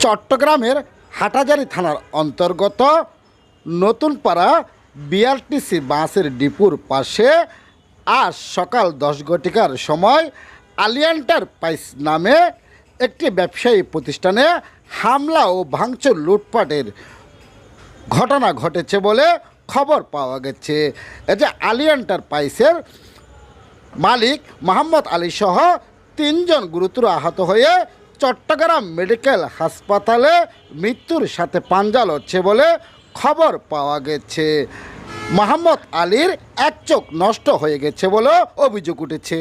চট্টগ্রামের হাটাজারি থানার অন্তর্গত নতুনপাড়া বিআরটিসি বাসের ডিপুর পাশে আজ সকাল দশ ঘটিকার সময় আলিয়ান্টার পাইস নামে একটি ব্যবসায়ী প্রতিষ্ঠানে হামলা ও ভাঙচুর লুটপাটের ঘটনা ঘটেছে বলে খবর পাওয়া গেছে। যে আলিয়ান্টার পাইসের মালিক মোহাম্মদ আলী সহ তিনজন গুরুতর আহত হয়ে চট্টগ্রাম মেডিকেল হাসপাতালে মৃত্যুর সাথে পাঞ্জা লড়ছে বলে খবর পাওয়া গেছে। মোহাম্মদ আলীর এক চোখ নষ্ট হয়ে গেছে বলে অভিযোগ উঠেছে।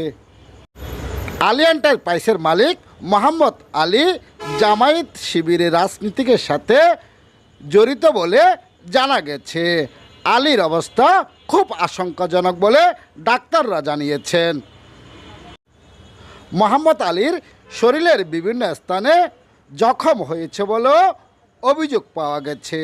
আলী এন্টারপ্রাইসের মালিক মোহাম্মদ আলী জামায়াত শিবিরের রাজনীতিকের সাথে জড়িত বলে জানা গেছে। আলীর অবস্থা খুব আশঙ্কাজনক বলে ডাক্তাররা জানিয়েছেন। মোহাম্মদ আলীর শরীরের বিভিন্ন স্থানে জখম হয়েছে বলেও অভিযোগ পাওয়া গেছে।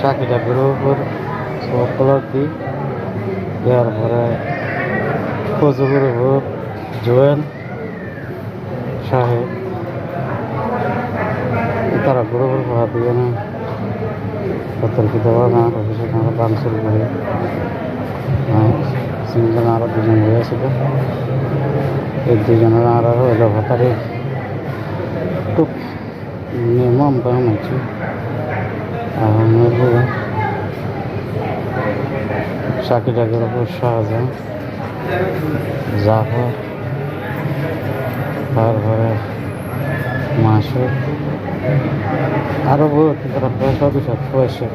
চাকরিটা উপলব্ধি সাহেব। তারা গ্রুপের পড়া দিয়ে না সতর্কিত না অফিসে আমরা কাউন্সিল করি তিনজন আরও দুজন হয়েছিল এই দুজনের আরও হইল ভাতারি টুক নিয়ম বানাচ্ছি আমাদের চাকরিটাকের উপর শাহজাহান জাফর তারপরে মাসুর আরও বহুত সবই সব পয়সা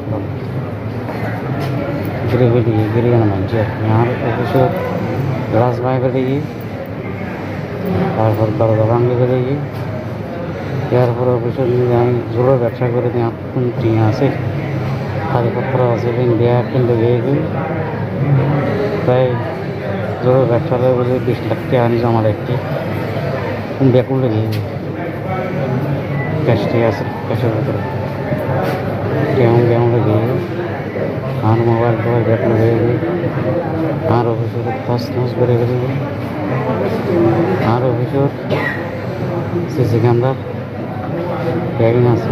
গিরিগুলি গিরিগান মানছে यहाँ কিছু গ্লাস ভাই করেছি তারপর দরজা ভাঙ্গি করেছি এরপর কিছু আমি জোরে ব্যবসা করে দিই এখন টিয়া আছে হারিপত্র আছে, ইন্ডিয়া কিন্তু গিয়েছি প্রায় জোরে ব্যবসা করে বলে বিশ লাখ টাকা আনি আমার একটি ব্যাকুল লেগে ক্যাশটি আছে ক্যাশের ভিতরে কেমন কেমন লেগে আর মোবাইল টোবাইল ব্যাক লেগে গিয়ে আর অফিসের ফার্স্ট নাচ বেড়ে গেলে আর অফিসের সিসি ক্যামেরা? ক্যাবিন আছে।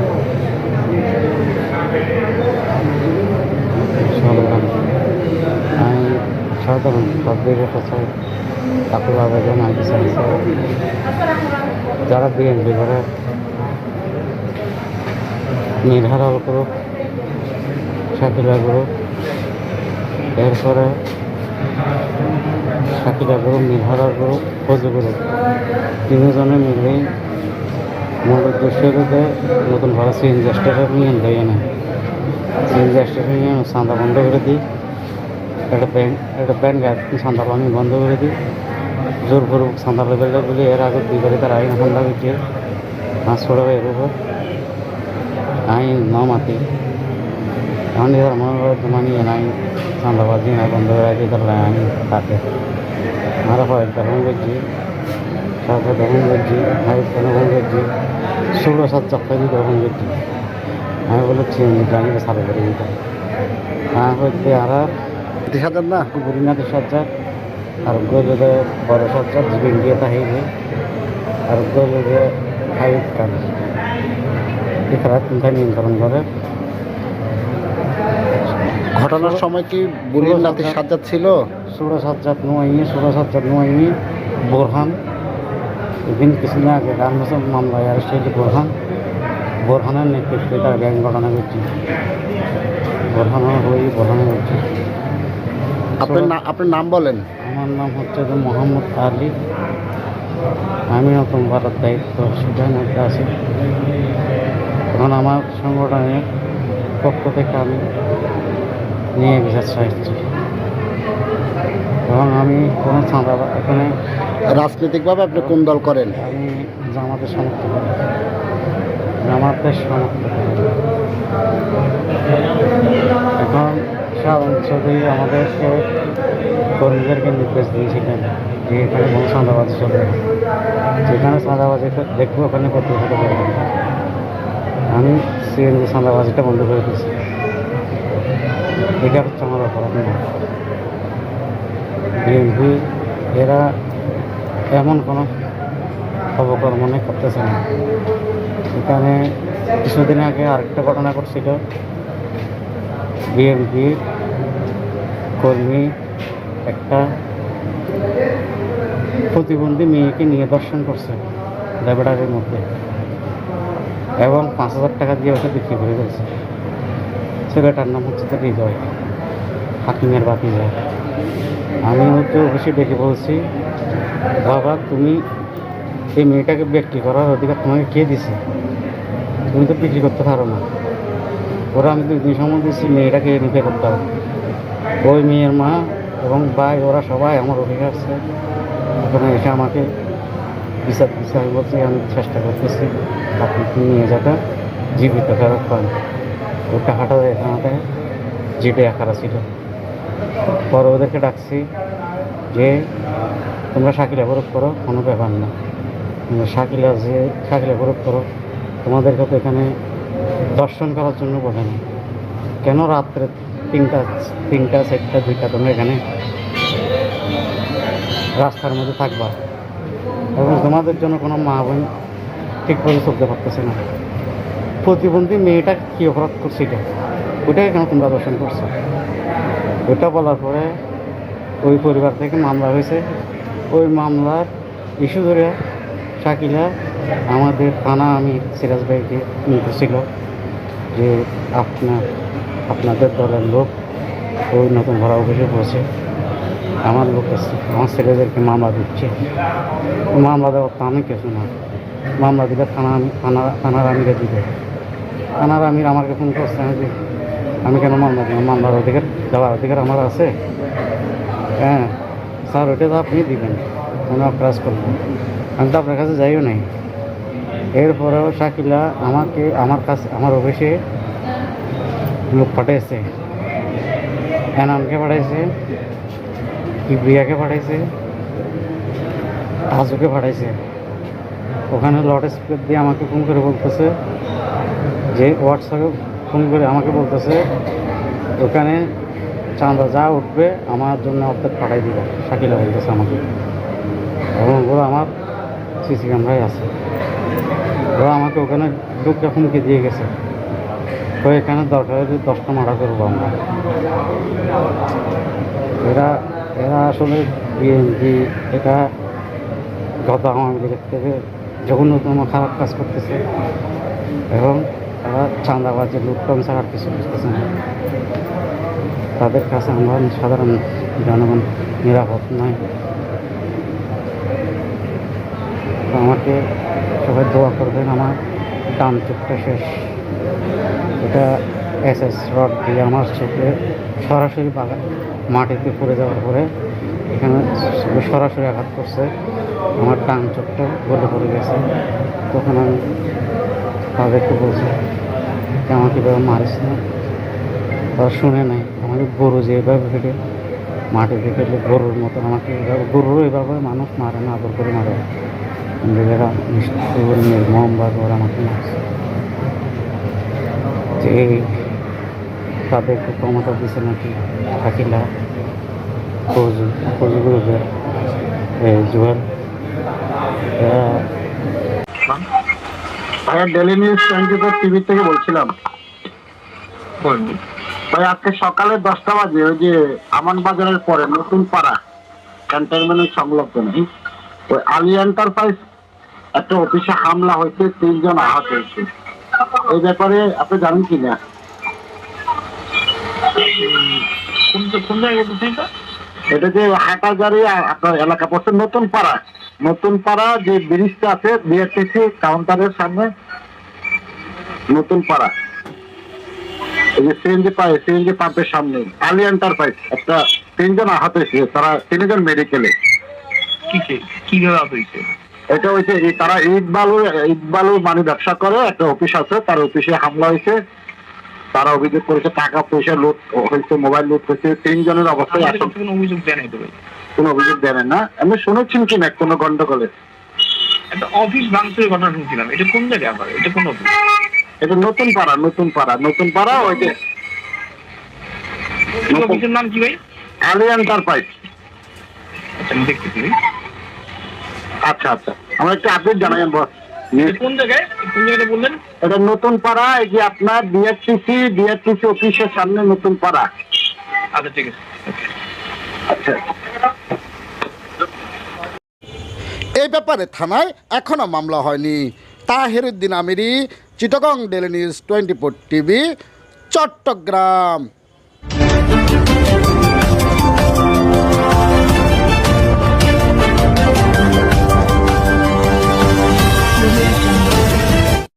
সাধারণ আমি সাধারণ পাবলিকের কাছে তাকুল আবেদন আগে চাইছে যারা বিএনপি করে, নির্ধারণ করুক শাকিলা গ্রুপ এরপরে শাকিলা গ্রুপ নির্ধারণ গ্রুপ ফজু গ্রুপ তিনজনে মিলেই মূল উদ্দেশ্য হতে নতুন ভালো সিএনজি স্টেশন নিয়ে দেয় না সিএনজি স্টেশন নিয়ে চাঁদা বন্ধ করে দিই। একটা ব্যাংক একটা ব্যাংক চাঁদা পানি বন্ধ করে দিই। জোর করুক চাঁদা লেভেলটা বলে, এর আগে দুই বাড়ি তার আইন হামলা করছে পাঁচ ছড়া এর উপর। আইন ন মাতি এখন এবার মনে করে তোমার নিয়ে নাই চাঁদাবাজি না বন্ধ করে রাখি, তাহলে আইন থাকে আমরা কয়েকটা ফোন করছি। সাথে তখন করছি হাইট তখন করছি। ষোলো সাত চাপ্পাই তখন করছি। আমি বলেছি জানিয়ে সারে করে দিতে হ্যাঁ হচ্ছে আর তিরিশ হাজার না বুড়িনাথের সজ্জা আর গজে বড় সজ্জা জীবন দিয়ে তাহিবে আর গজে হাইট এখানে তিনটা নিয়ন্ত্রণ করে? ঘটনার সময় কি বুড়ির নাতি সাজ্জাদ ছিল? ষোলো সাজ্জাদ নোয়াইনি ষোলো সাজ্জাদ নোয়াইনি বোরহান। এদিন কিছুদিন আগে বছর মামলায় আর সেই বোরহান। বোরহানের নেতৃত্বে তার গ্যাং ঘটনা করছে বোরহানের হয়ে বোরহানে করছে আপনার না আপনার নাম বলেন। আমার নাম হচ্ছে যে মোহাম্মদ আলী। আমি নতুন ভারত দায়িত্ব সেখানে একটা আছি। এখন আমার সংগঠনের পক্ষ থেকে আমি নিয়ে বিচার চাইছি। এবং আমি কোনো চাঁদা এখানে রাজনৈতিকভাবে আপনি কোন দল করেন? আমি জামাতের সমর্থন করি জামাতের সমর্থন করি। সাধারণ চৌধুরী আমাদেরকে কর্মীদেরকে নির্দেশ দিয়েছিলেন যে এখানে কোনো চাঁদাবাজি চলবে যেখানে চাঁদাবাজি দেখব, ওখানে করতে হতে পারব না। আমি সিএনজি চাঁদাবাজিটা বন্ধ করে দিয়েছি। এটা হচ্ছে আমার অপরাধ না। বিএনপি এরা এমন কোনো অবকর্ম নেই করতেছে না। এখানে কিছুদিন আগে আরেকটা ঘটনা ঘটছিল। বিএনপির কর্মী একটা প্রতিবন্ধী মেয়েকে নিয়ে দর্শন করছে ল্যাবরেটারির মধ্যে। এবং পাঁচ হাজার টাকা দিয়ে ওকে বিক্রি করে দিয়েছে ছেলেটার নাম হচ্ছে তো হৃদয়, হাকিমের বাতি যায় আমি হচ্ছে অফিসে ডেকে বলছি, বাবা, তুমি এই মেয়েটাকে বিক্রি করার অধিকার তোমাকে কে দিছে? তুমি তো বিক্রি করতে পারো না। ওরা আমি দুই সময় দিচ্ছি মেয়েটাকে নিতে করতে হবে। ওই মেয়ের মা এবং ভাই, ওরা সবাই আমার অফিসে আসছে ওখানে এসে আমাকে বিচার আমি বলছি, আমি চেষ্টা করতেছি আপনি নিয়ে যাতে জীবিত ফেরত পান। ওই টাকাটা এখানে জিটে আকারা ছিল। পরে ওদেরকে ডাকছি যে, তোমরা শাকিলা গ্রুপ করো, কোনো ব্যাপার না। তোমরা শাকিলা যে, শাকিলা গ্রুপ করো। তোমাদেরকে তো এখানে দর্শন করার জন্য বলে না। কেন রাত্রে তিনটা তিনটা, চারটা, দুইটা তোমরা এখানে রাস্তার মধ্যে থাকবা? এবং তোমাদের জন্য কোনো মা বোন ঠিক করে চলতে পারতেছে না। প্রতিবন্ধী মেয়েটা কী অপরাধ করছিল ওটাকে কেন তোমরা দর্শন করছ? ওটা বলার পরে ওই পরিবার থেকে মামলা হয়েছে। ওই মামলার ইস্যু ধরে শাকিলা আমাদের থানা আমি সিরাজ ভাইকে নিতেছিল যে আপনার, আপনাদের দলের লোক ওই নতুন ভাড়া অফিসে বসে আমার লোক আমার ছেলেদেরকে মামলা দিচ্ছে। মামলা দেওয়ার তো আমি কিছু না। মামলা দিলে থানা আমি, থানা, থানার আমিরে দিবে। থানার আমির আমাকে ফোন করছে আমি যে, আমি কেন মামলা দিব মামলার অধিকার, দেওয়ার অধিকার আমার আছে। হ্যাঁ স্যার ওটা তো আপনি দিবেন। কোনো অপ্রাস করবেন আমি তো আপনার কাছে যাইও নাই। এরপরেও শাকিলা আমাকে আমার কাছে আমার অফিসে লোক পাঠিয়েছে এনামকে পাঠাইছে, ইব্রিয়াকে পাঠাইছে আজুকে পাঠাইছে। ওখানে লড স্পিকার দিয়ে আমাকে ফোন করে বলতেছে যে, হোয়াটসঅ্যাপে ফোন করে আমাকে বলতেছে, ওখানে চাঁদা যা উঠবে, আমার জন্য অর্ধেক পাঠাই দিবে। শাকিলা বলতেছে আমাকে। এবং ওরা আমার সিসি ক্যামেরায় আছে। ওরা আমাকে ওখানে ঢুকে হুমকি দিয়ে গেছে? তো এখানে দরকার হলে দশটা মারা করব আমরা। এরা এরা আসলে বিএনপি এটা গত আওয়ামী লীগের থেকে জঘন্যতম খারাপ কাজ করতেছে। এবং তারা চাঁদাবাজি লুটন ছাড়া কিছু বুঝতেছে না। তাদের কাছে আমরা সাধারণ জনগণ নিরাপদ নয়। তো আমাকে সবাই দোয়া করবেন, আমার ডান চোখটা শেষ। এটা এস এস রড দিয়ে আমার চোখে সরাসরি বাগা মাটিতে পড়ে যাওয়ার পরে এখানে সরাসরি আঘাত করছে। আমার ডান চোখটা গলে পড়ে গেছে। তখন আমি তাদেরকে বলছি, যে আমাকে এভাবে মারিস না। তারা শুনে নাই আমাকে গরু যে এভাবে ফেটে মাটিতে ফেলে গরুর মতো আমাকে এভাবে গরুরও এভাবে মানুষ মারে না, আদর করে মারে। নিজেরা নিষ্ঠুর নির্মমভাবে ওরা আমাকে মারছে। যে এই তাদেরকে ক্ষমতা দিছে নাকি? থাকিলা গ্রুপের জুয়েল। ভাইয়া daily news twenty four TV থেকে বলছিলাম। ভাই আজকে সকালে দশটা বাজে ওই যে আমান বাজারের পরে নতুন পাড়া ক্যান্টনমেন্টের সংলগ্ন ওই আলী এন্টারপ্রাইজ একটা অফিসে হামলা হয়েছে তিনজন আহত হয়েছে। এই ব্যাপারে আপনি জানেন কি না? এটা? যে হাটাজারি আপনার এলাকা পড়ছে নতুন পাড়া। নতুন পাড়া যে ব্রিজটা আছে বিআরটিসি কাউন্টারের সামনে। নতুন পাড়া। এই যে সিএনজি পায় সিএনজি পাম্পের সামনে। আলী এন্টারপ্রাইজ একটা তিনজন আহত হয়েছে তারা তিনজন মেডিকেলে। কীভাবে আহত হয়েছে? এটা এই তারা ইট বালু ইট বালু মানে ব্যবসা করে একটা অফিস আছে তার অফিসে হামলা হয়েছে তারা অভিযোগ করেছে টাকা পয়সা লুট হয়েছে মোবাইল লুট হয়েছে তিনজনের অবস্থায় আসল। কোনো অভিযোগ দেয় নাই কোনো অভিযোগ দেন না। আমি শুনেছেন কি না কোনো গন্ডগোলে? একটা অফিস ভাঙচুরের ঘটনা শুনছিলাম। এটা কোন জায়গায় আবার? এটা কোন অফিস? এটা নতুন পাড়া নতুন পাড়া নতুন পাড়া ওই যে অফিসের নাম কি ভাই? আলী এন্টারপ্রাইজ আচ্ছা আমি দেখতেছি। আচ্ছা আচ্ছা। আমরা একটু আপডেট জানাই বস। কোন জায়গায়? কোন জায়গাটা বললেন? এটা নতুন পাড়া এই যে আপনার ডিআরটিসি ডিআরটিসি অফিসের সামনে নতুন পাড়া। আচ্ছা ঠিক আছে। আচ্ছা। এই ব্যাপারে থানায় এখনও মামলা হয়নি। Taheruddin Amiri Chittagong daily news twenty four TV Chattogram.